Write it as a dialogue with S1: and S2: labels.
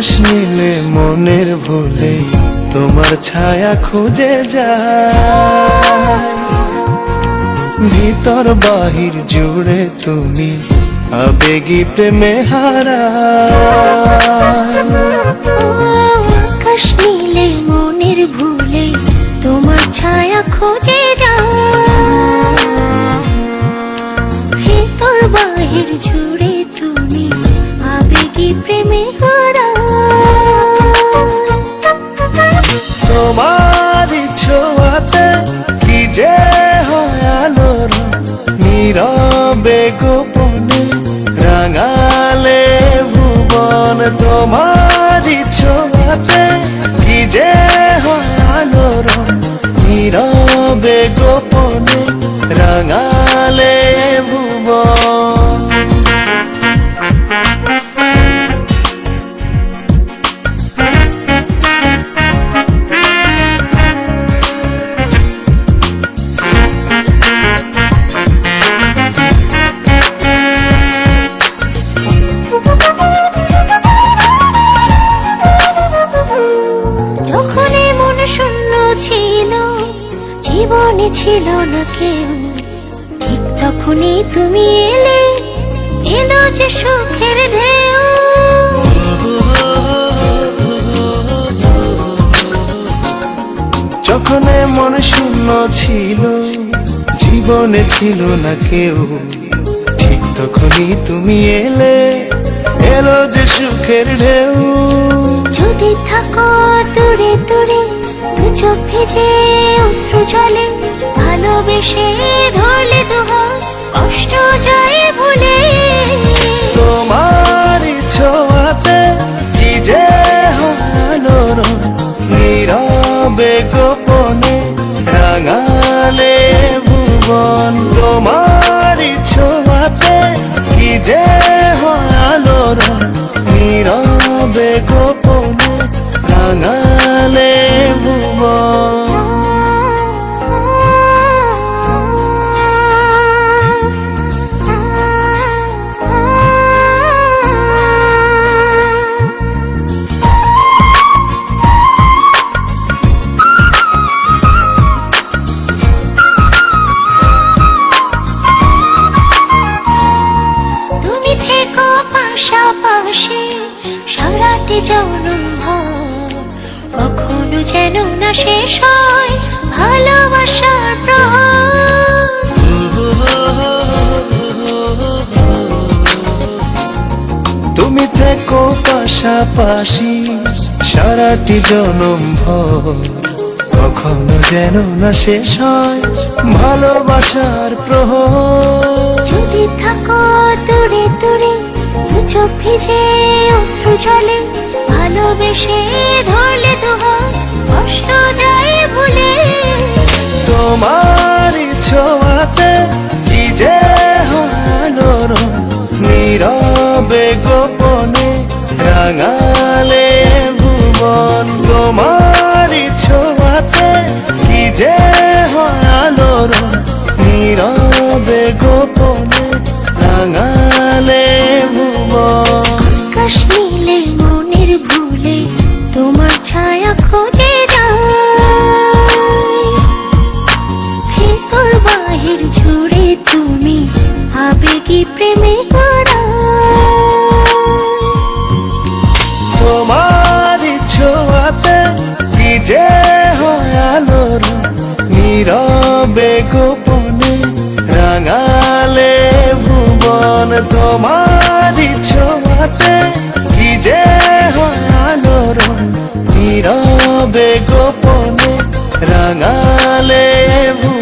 S1: আকাশ নীলে মনের ভুলে তোমার ছায়া খুঁজে যায়। ভিতর বাহির জুড়ে তুমি আবেগী প্রেমে হারা।
S2: আকাশ নীলে মনের ভুলে তোমার ছায়া
S1: রাঙালে ভুবন তোমার ছোঁয়াতে কি যে হয় আলোর নীরবে গোপনে
S2: জীবনে ছিল না কেউ। ঠিক তখনই তুমি এলে এলো যে সুখের ঢেউ।
S1: যখন মন শূন্য ছিল জীবনে ছিল না কেউ। ঠিক তখনই তুমি এলে এলো যে সুখের ঢেউ।
S2: যদি থাকো দূরে দূরে দু চোখ ভিজে অশ্রু জলে, ভালোবেসে ধরলে দুহাত কষ্ট যায় ভুলে।
S1: তোমার ছোঁয়াতে কি যে হানোর নীরবে গোপনে রাঙালে ভুবন। তোমার
S2: জনম কখনো যেন না শেষ হয় ভালোবাসার
S1: তুমি থেকো পাশাপাশি সারাটি জনম ভর। কখনো যেন না শেষ হয় ভালোবাসার প্রহর।
S2: যদি থাকো দূরে দূরে চোখ ভিজে অশ্রু জলে, ভালোবেসে ধরলে দুহাত কষ্ট যায় ভুলে।
S1: তোমার ছোঁয়াতে কি যে হানোর নীরবে গোপনে রাঙালে ভুবন। তোমার ছোঁয়াতে কি যে হানোর গোপনে রাঙালে ভুবন
S2: তোমার
S1: ছোঁয়াতে কি যে হয় নীরবে গোপনে রাঙালে ভুবন